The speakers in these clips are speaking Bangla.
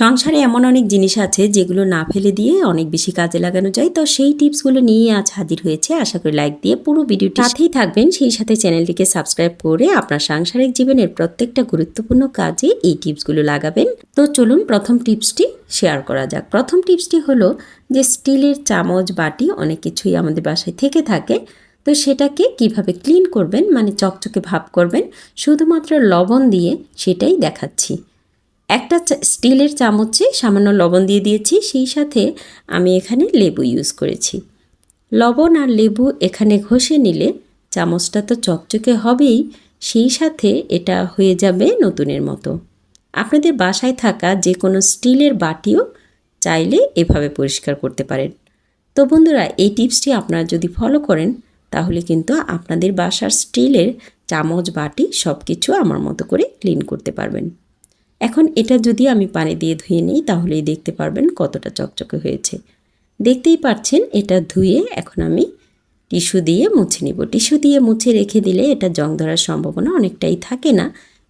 সংসারে এমন অনেক জিনিস আছে যেগুলো না ফেলে দিয়ে অনেক বেশি কাজে লাগানো যায়। তো সেই টিপসগুলো নিয়ে আজ হাজির হয়েছে। আশা করি লাইক দিয়ে পুরো ভিডিওটি সাথেই থাকবেন। সেই সাথে চ্যানেলটিকে সাবস্ক্রাইব করে আপনার সাংসারিক জীবনের প্রত্যেকটা গুরুত্বপূর্ণ কাজে এই টিপসগুলো লাগাবেন। তো চলুন প্রথম টিপসটি শেয়ার করা যাক। প্রথম টিপসটি হলো যে স্টিলের চামচ, বাটি অনেক কিছুই আমাদের বাসায় থেকে থাকে। তো সেটাকে কীভাবে ক্লিন করবেন মানে চকচকে ভাব করবেন, শুধুমাত্র লবণ দিয়ে সেটাই দেখাচ্ছি। একটা স্টিলের চামচে সামান্য লবণ দিয়ে দিয়েছি, সেই সাথে আমি এখানে লেবু ইউজ করেছি। লবণ আর লেবু এখানে ঘষে নিলে চামচটা তো চকচকে হবেই, সেই সাথে এটা হয়ে যাবে নতুনের মতো। আপনাদের বাসায় থাকা যে কোনো স্টিলের বাটিও চাইলে এভাবে পরিষ্কার করতে পারেন। তো বন্ধুরা, এই টিপসটি আপনারা যদি ফলো করেন, তাহলে কিন্তু আপনাদের বাসার স্টিলের চামচ, বাটি সব কিছু আমার মতো করে ক্লিন করতে পারবেন। এখন এটা যদি আমি পানি দিয়ে ধুয়ে নিই, তাহলেই দেখতে পারবেন কতটা চকচকে হয়েছে। দেখতেই পাচ্ছেন, এটা ধুয়ে এখন আমি টিস্যু দিয়ে মুছে নিব। টিস্যু দিয়ে মুছে রেখে দিলে এটা জং ধরার সম্ভাবনা অনেকটাই থাকে না।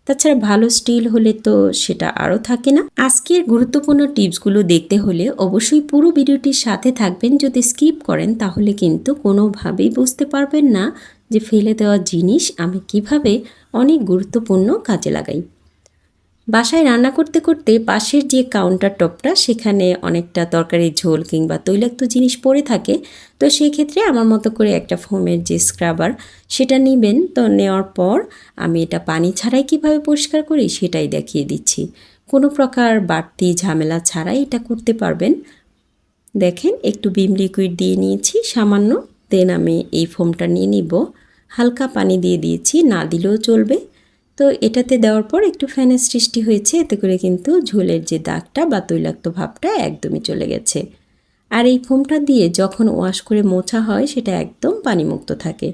তাছাড়া ভালো স্টিল হলে তো সেটা আরও থাকে না। আজকের গুরুত্বপূর্ণ টিপসগুলো দেখতে হলে অবশ্যই পুরো ভিডিওটির সাথে থাকবেন। যদি স্কিপ করেন, তাহলে কিন্তু কোনোভাবেই বুঝতে পারবেন না যে ফেলে দেওয়া জিনিস আমি কীভাবে অনেক গুরুত্বপূর্ণ কাজে লাগাই। বাসায় রান্না করতে করতে পাশের যে কাউন্টার টপটা সেখানে অনেকটা তরকারির ঝোল কিংবা তৈলাক্ত জিনিস পড়ে থাকে। তো সেই ক্ষেত্রে আমার মতো করে একটা ফোমের যে স্ক্রাবার সেটা নেবেন। তো নেওয়ার পর আমি এটা পানি ছাড়াই কীভাবে পরিষ্কার করি, সেটাই দেখিয়ে দিচ্ছি। কোনো প্রকার বাড়তি ঝামেলা ছাড়াই এটা করতে পারবেন। দেখেন, একটু বিম লিকুইড দিয়ে নিয়েছি, সামান্য। দেন আমি এই ফোমটা নিয়ে নিব। হালকা পানি দিয়ে দিয়েছি, না দিলেও চলবে। তো এটাতে দেওয়ার পর একটু ফ্যানের সৃষ্টি হয়েছে, এতে করে কিন্তু ঝোলের যে দাগটা বা তৈলাক্ত ভাবটা একদমই চলে গেছে। আর এই ফোমটা দিয়ে যখন ওয়াশ করে মোছা হয়, সেটা একদম পানিমুক্ত থাকে।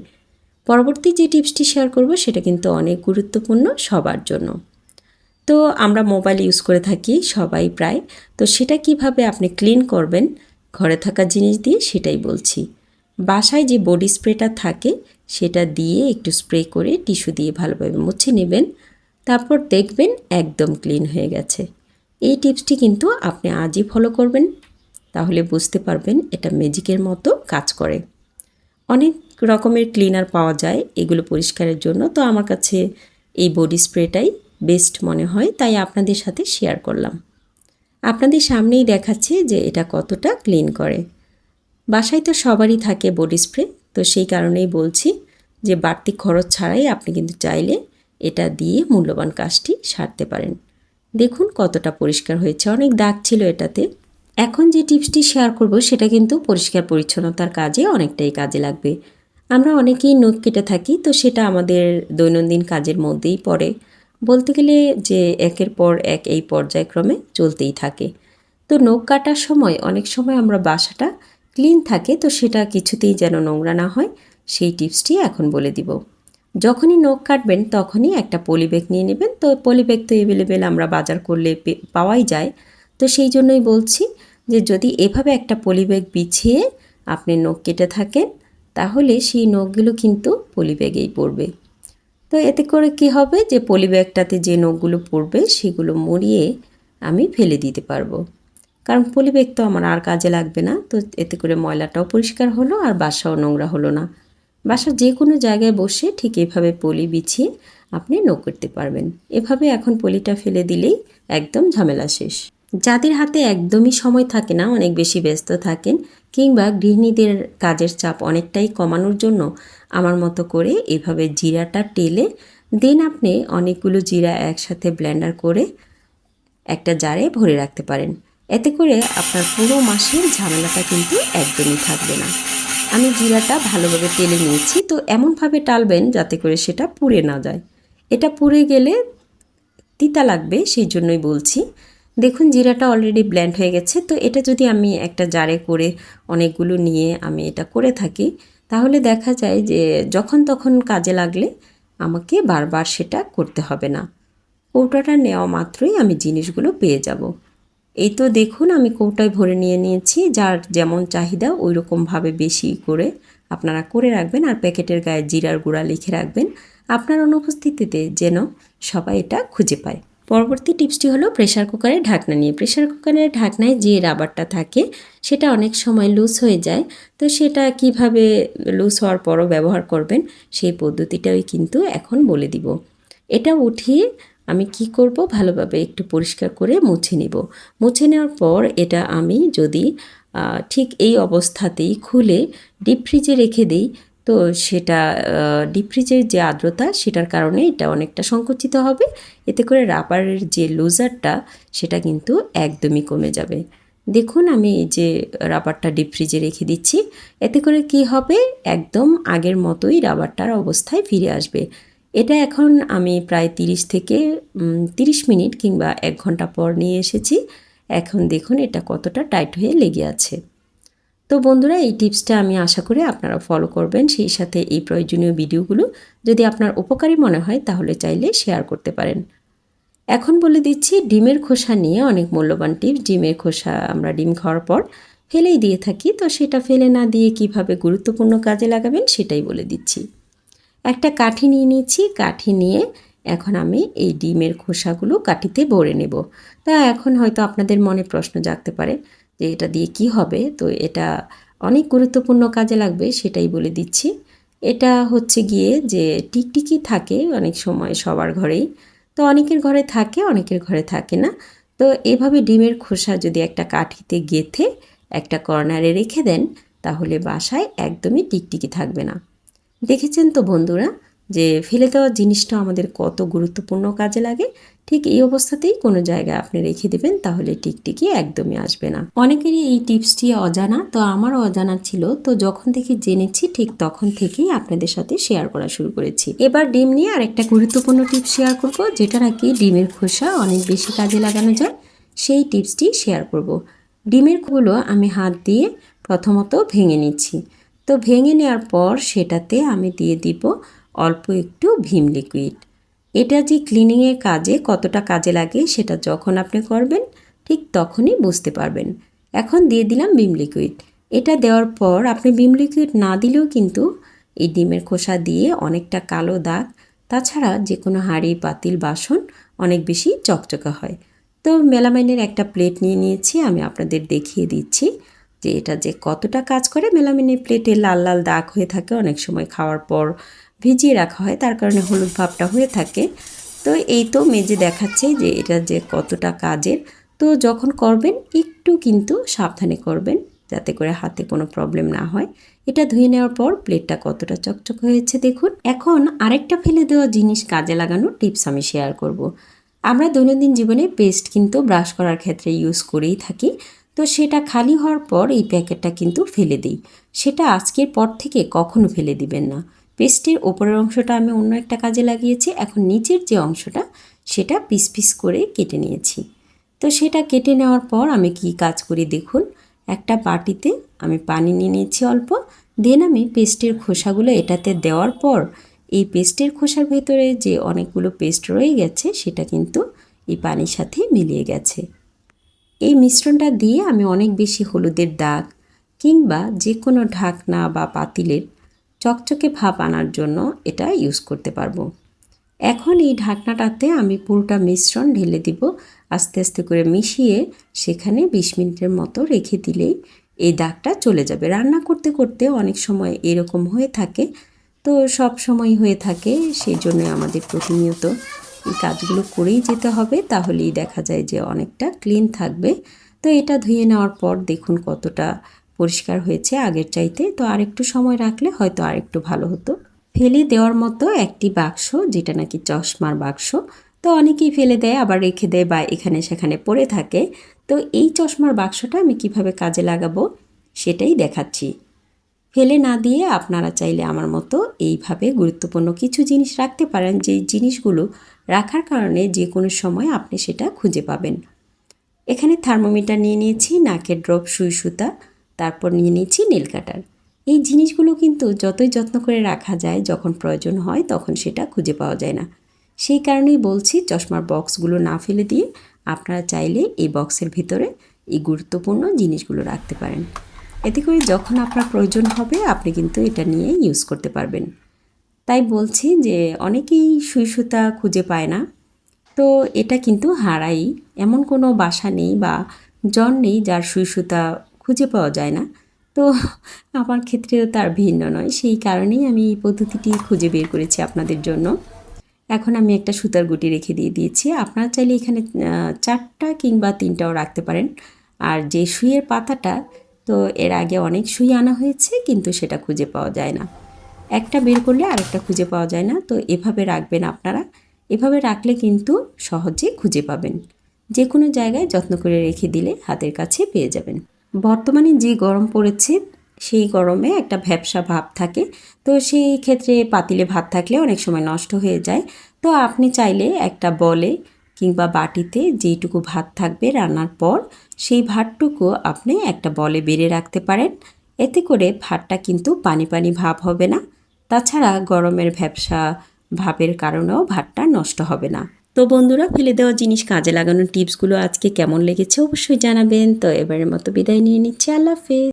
পরবর্তী যে টিপসটি শেয়ার করব, সেটা কিন্তু অনেক গুরুত্বপূর্ণ সবার জন্য। তো আমরা মোবাইল ইউজ করে থাকি সবাই প্রায়। তো সেটা কীভাবে আপনি ক্লিন করবেন, ঘরে থাকা জিনিস দিয়ে সেটাই বলছি। বাসায় যে বডি স্প্রেটা থাকে সেটা দিয়ে একটু স্প্রে করে টিস্যু দিয়ে ভালোভাবে মুছে নেবেন। তারপর দেখবেন একদম ক্লিন হয়ে গেছে। এই টিপসটি কিন্তু আপনি আজই ফলো করবেন, তাহলে বুঝতে পারবেন এটা ম্যাজিকের মতো কাজ করে। অনেক রকমের ক্লিনার পাওয়া যায় এগুলো পরিষ্কারের জন্য, তো আমার কাছে এই বডি স্প্রেটাই বেস্ট মনে হয়, তাই আপনাদের সাথে শেয়ার করলাম। আপনাদের সামনেই দেখাচ্ছে যে এটা কতটা ক্লিন করে। বাসায় তো সবারই থাকে বডি স্প্রে তো সেই কারণেই বলছি যে বাড়তি খরচ ছাড়াই আপনি কিন্তু চাইলে এটা দিয়ে মূল্যবান কাজটি সারতে পারেন। দেখুন কতটা পরিষ্কার হয়েছে। অনেক দাগ ছিল এটাতে। এখন যে টিপসটি শেয়ার করব, সেটা কিন্তু পরিষ্কার পরিচ্ছন্নতার কাজে অনেকটাই কাজে লাগবে। আমরা অনেকেই নখ কেটে থাকি, তো সেটা আমাদের দৈনন্দিন কাজের মধ্যেই পড়ে। বলতে গেলে যে একের পর এক এই পর্যায়ক্রমে চলতেই থাকে। তো নখ কাটার সময় অনেক সময় আমরা বাসাটা ক্লিন থাকে, তো সেটা কিছুতেই যেন নোংরা না হয়। সেই টিপসটি এখন বলে দিব। যখনই নখ কাটবেন, তখনই একটা পলিব্যাগ নিয়ে নেবেন। তো পলিব্যাগ তো অ্যাভেলেবেল আমরা বাজার করলে পাওয়াই যায়। তো সেই জন্যই বলছি যে যদি এভাবে একটা পলিব্যাগ বিছিয়ে আপনি নখ কেটে থাকেন, তাহলে সেই নখগুলো কিন্তু পলিব্যাগেই পড়বে। তো এতে করে কি হবে যে পলিব্যাগটাতে যে নখগুলো পড়বে, সেগুলো মুড়িয়ে আমি ফেলে দিতে পারব। কারণ পলিব্যাগ তো আমার আর কাজে লাগবে না। তো এতে করে ময়লাটাও পরিষ্কার হলো আর বাসাও নোংরা হলো না। বাসার যে কোনো জায়গায় বসে ঠিক এভাবে পলি বিছিয়ে আপনি নো করতে পারবেন। এভাবে এখন পলিটা ফেলে দিলেই একদম ঝামেলা শেষ। যাদের হাতে একদমই সময় থাকে না, অনেক বেশি ব্যস্ত থাকেন কিংবা গৃহিণীদের কাজের চাপ অনেকটাই কমানোর জন্য আমার মতো করে এভাবে জিরাটা টেলে দেন আপনি অনেকগুলো জিরা একসাথে ব্লেন্ডার করে একটা জারে ভরে রাখতে পারেন। এতে করে আপনার পুরো মাসের ঝামেলাটা কিন্তু একদমই থাকবে না। আমি জিরাটা ভালোভাবে তেলে নিয়েছি। তো এমনভাবে টালবেন যাতে করে সেটা পুড়ে না যায়। এটা পুড়ে গেলে তিতা লাগবে, সেই জন্যই বলছি। দেখুন, জিরাটা অলরেডি ব্ল্যান্ড হয়ে গেছে। তো এটা যদি আমি একটা জারে করে অনেকগুলো নিয়ে আমি এটা করে থাকি, তাহলে দেখা যায় যে যখন তখন কাজে লাগলে আমাকে বারবার সেটা করতে হবে না। কৌটাটা নেওয়া মাত্রই আমি জিনিসগুলো পেয়ে যাব। এই তো দেখুন, আমি কৌটায় ভরে নিয়ে নিয়েছি। যার যেমন চাহিদা ওই রকমভাবে বেশি করে আপনারা করে রাখবেন আর প্যাকেটের গায়ে জিরার গুঁড়া লিখে রাখবেন। আপনার অনুপস্থিতিতে যেন সবাই এটা খুঁজে পায়। পরবর্তী টিপসটি হলো প্রেশার কুকারের ঢাকনা নিয়ে। প্রেশার কুকারের ঢাকনায় যে রাবারটা থাকে, সেটা অনেক সময় লুজ হয়ে যায়। তো সেটা কীভাবে লুজ হওয়ার পরও ব্যবহার করবেন, সেই পদ্ধতিটাই কিন্তু এখন বলে দিব। এটা উঠিয়ে আমি কি করব? ভালোভাবে একটু পরিষ্কার করে মুছে নিব। মুছে নেওয়ার পর এটা আমি যদি ঠিক এই অবস্থাতেই খুলে ডিপ ফ্রিজে রেখে দিই, তো সেটা ডিপ ফ্রিজের যে আর্দ্রতা সেটার কারণে এটা অনেকটা সংকুচিত হবে। এতে করে রাবারের যে লুজারটা সেটা কিন্তু একদমই কমে যাবে। দেখুন আমি যে রাবারটা ডিপ ফ্রিজে রেখে দিচ্ছি। এতে করে কি হবে? একদম আগের মতোই রাবারটার অবস্থায় ফিরে আসবে। এটা এখন আমি প্রায় তিরিশ থেকে তিরিশ মিনিট কিংবা এক ঘণ্টা পর নিয়ে এসেছি। এখন দেখুন এটা কতটা টাইট হয়ে লেগে আছে। তো বন্ধুরা, এই টিপসটা আমি আশা করি আপনারা ফলো করবেন। সেই সাথে এই প্রয়োজনীয় ভিডিওগুলো যদি আপনার উপকারী মনে হয় তাহলে চাইলে শেয়ার করতে পারেন। এখন বলে দিচ্ছি, ডিমের খোসা নিয়ে অনেক মূল্যবান টিপস। ডিমের খোসা আমরা ডিম খাওয়ার পর ফেলেই দিয়ে থাকি। তো সেটা ফেলে না দিয়ে কীভাবে গুরুত্বপূর্ণ কাজে লাগাবেন সেটাই বলে দিচ্ছি। একটা কাঠি নিয়ে নিয়েছি, কাঠি নিয়ে এখন আমি এই ডিমের খোসাগুলো কাঠিতে ভরে নেব। তা এখন হয়তো আপনাদের মনে প্রশ্ন জাগতে পারে যে এটা দিয়ে কি হবে? তো এটা অনেক গুরুত্বপূর্ণ কাজে লাগবে, সেটাই বলে দিচ্ছি। এটা হচ্ছে গিয়ে যে টিকটিকি থাকে অনেক সময় সবার ঘরেই। তো অনেকের ঘরে থাকে, অনেকের ঘরে থাকে না। তো এভাবে ডিমের খোসা যদি একটা কাঠিতে গেথে একটা কর্নারে রেখে দেন, তাহলে বাসায় একদমই টিকটিকি থাকবে না। দেখেছেন তো বন্ধুরা যে ফেলে দেওয়া জিনিসটা আমাদের কত গুরুত্বপূর্ণ কাজে লাগে? ঠিক এই অবস্থাতেই কোনো জায়গায় আপনি রেখে দেবেন, তাহলে টিকটিকি একদমই আসবে না। অনেকেরই এই টিপসটি অজানা, তো আমারও অজানা ছিল, তো যখন থেকে জেনেছি ঠিক তখন থেকেই আপনাদের সাথে শেয়ার করা শুরু করেছি। এবার ডিম নিয়ে আরেকটা গুরুত্বপূর্ণ টিপস শেয়ার করব, যেটা নাকি ডিমের খোসা অনেক বেশি কাজে লাগানো যায়, সেই টিপসটি শেয়ার করব। ডিমেরগুলো আমি হাত দিয়ে প্রথমত ভেঙে নিচ্ছি। তো ভেঙে নেওয়ার পর সেটাতে আমি দিয়ে দিব অল্প একটু ভীম লিকুইড এটা যে ক্লিনিংয়ের কাজে কতটা কাজে লাগে সেটা যখন আপনি করবেন, ঠিক তখনই বুঝতে পারবেন। এখন দিয়ে দিলাম বিম লিকুইড এটা দেওয়ার পর আপনি বিম লিকুইড না দিলেও কিন্তু এই ডিমের খোসা দিয়ে অনেকটা কালো দাগ, তাছাড়া যে কোনো হাঁড়ি, পাতিল, বাসন অনেক বেশি চকচকা হয়। তো মেলামাইনের একটা প্লেট নিয়ে নিয়েছি, আমি আপনাদের দেখিয়ে দিচ্ছি। যে এটা যে কতটা কাজ করে মেলামিনের প্লেটে লাল লাল দাগ হয়ে থাকে, অনেক সময় খাওয়ার পর ভিজিয়ে রাখা হয়, তার কারণে হলুদ ভাবটা হয়ে থাকে। তো এই তো মেজে দেখাচ্ছে যে এটা যে কতটা কাজের। তো যখন করবেন, একটু কিন্তু সাবধানে করবেন যাতে করে হাতে কোনো প্রবলেম না হয়। এটা ধুয়ে নেওয়ার পর প্লেটটা কতটা চকচক হয়েছে দেখুন। এখন আরেকটা ফেলে দেওয়া জিনিস কাজে লাগানোর টিপস আমি শেয়ার করব। আমরা দৈনন্দিন জীবনে পেস্ট কিন্তু ব্রাশ করার ক্ষেত্রে ইউজ করেই থাকি। তো সেটা খালি হওয়ার পর এই প্যাকেটটা কিন্তু ফেলে দিই। সেটা আজকের পর থেকে কখনো ফেলে দিবেন না। পেস্টের ওপরের অংশটা আমি অন্য একটা কাজে লাগিয়েছি, এখন নিচের যে অংশটা সেটা পিস পিস করে কেটে নিয়েছি। তো সেটা কেটে নেওয়ার পর আমি কি কাজ করি দেখুন, একটা বাটিতে আমি পানি নিয়ে নিয়েছি অল্প, দেন আমি পেস্টের খোসাগুলো এটাতে দেওয়ার পর এই পেস্টের খোসার ভেতরে যে অনেকগুলো পেস্ট রয়ে গেছে সেটা কিন্তু এই পানির সাথে মিলিয়ে গেছে। এই মিশ্রণটা দিয়ে আমি অনেক বেশি হলুদের দাগ কিংবা যে কোনো ঢাকনা বা পাতিলের চকচকে ভাব আনার জন্য এটা ইউজ করতে পারব। এখন এই ঢাকনাটাতে আমি পুরোটা মিশ্রণ ঢেলে দিব, আস্তে আস্তে করে মিশিয়ে সেখানে বিশ মিনিটের মতো রেখে দিলেই এই দাগটা চলে যাবে। রান্না করতে করতে অনেক সময় এরকম হয়ে থাকে, তো সব সময় হয়ে থাকে, সেই জন্য আমাদের প্রতিনিয়ত এই কাজগুলো করেই যেতে হবে, তাহলেই দেখা যায় যে অনেকটা ক্লিন থাকবে। তো এটা ধুয়ে নেওয়ার পর দেখুন কতটা পরিষ্কার হয়েছে আগের চাইতে। তো আরেকটু সময় রাখলে হয়তো আরেকটু ভালো হতো। ফেলে দেওয়ার মতো একটি বাক্স, যেটা নাকি চশমার বাক্স, তো অনেকেই ফেলে দেয়, আবার রেখে দেয় বা এখানে সেখানে পড়ে থাকে। তো এই চশমার বাক্সটা আমি কীভাবে কাজে লাগাবো, সেটাই দেখাচ্ছি। ফেলে না দিয়ে আপনারা চাইলে আমার মতো এইভাবে গুরুত্বপূর্ণ কিছু জিনিস রাখতে পারেন, যে জিনিসগুলো রাখার কারণে যে কোনো সময় আপনি সেটা খুঁজে পাবেন। এখানে থার্মোমিটার নিয়ে নিয়েছি, নাকের ড্রপ, সুই সুতা, তারপর নিয়ে নিয়েছি নীল কাটার। এই জিনিসগুলো কিন্তু যতই যত্ন করে রাখা যায়, যখন প্রয়োজন হয় তখন সেটা খুঁজে পাওয়া যায় না। সেই কারণেই বলছি, চশমার বক্সগুলো না ফেলে দিয়ে আপনারা চাইলে এই বক্সের ভিতরে এই গুরুত্বপূর্ণ জিনিসগুলো রাখতে পারেন। এতে করে যখন আপনার প্রয়োজন হবে, আপনি কিন্তু এটা নিয়ে ইউজ করতে পারবেন। তাই বলছি যে অনেকেই সুই সুতা খুঁজে পায় না। তো এটা কিন্তু হারাই। এমন কোনো বাসা নেই বা জন নেই যার সুই সুতা খুঁজে পাওয়া যায় না। তো আমার ক্ষেত্রেও তার ভিন্ন নয়। সেই কারণেই আমি এই পদ্ধতিটি খুঁজে বের করেছি আপনাদের জন্য। এখন আমি একটা সুতার গুটি রেখে দিয়ে দিয়েছি। আপনারা চাইলে এখানে চারটা কিংবা তিনটাও রাখতে পারেন। আর যে সুইয়ের পাতাটা তো এর আগে অনেক সুই আনা হয়েছে, কিন্তু সেটা খুঁজে পাওয়া যায় না। একটা বের করলে আরেকটা খুঁজে পাওয়া যায় না। তো এভাবে রাখবেন আপনারা। এভাবে রাখলে কিন্তু সহজে খুঁজে পাবেন। যে কোনো জায়গায় যত্ন করে রেখে দিলে হাতের কাছে পেয়ে যাবেন। বর্তমানে যে গরম পড়েছে, সেই গরমে একটা ভ্যাবসা ভাব থাকে। তো সেই ক্ষেত্রে পাতিলে ভাত থাকলে অনেক সময় নষ্ট হয়ে যায়। তো আপনি চাইলে একটা বলে কিংবা বাটিতে যেইটুকু ভাত থাকবে রান্নার পর, সেই ভাতটুকু আপনি একটা বলে বেড়ে রাখতে পারেন। এতে করে ভাতটা কিন্তু পানি পানি ভাব হবে না। তাছাড়া গরমের ভ্যাবসা ভাবের কারণেও ভাতটা নষ্ট হবে না। তো বন্ধুরা, ফেলে দেওয়া জিনিস কাজে লাগানোর টিপসগুলো আজকে কেমন লেগেছে অবশ্যই জানাবেন। তো এবারের মতো বিদায় নিয়ে নিচ্ছি। আল্লাহ হাফেজ।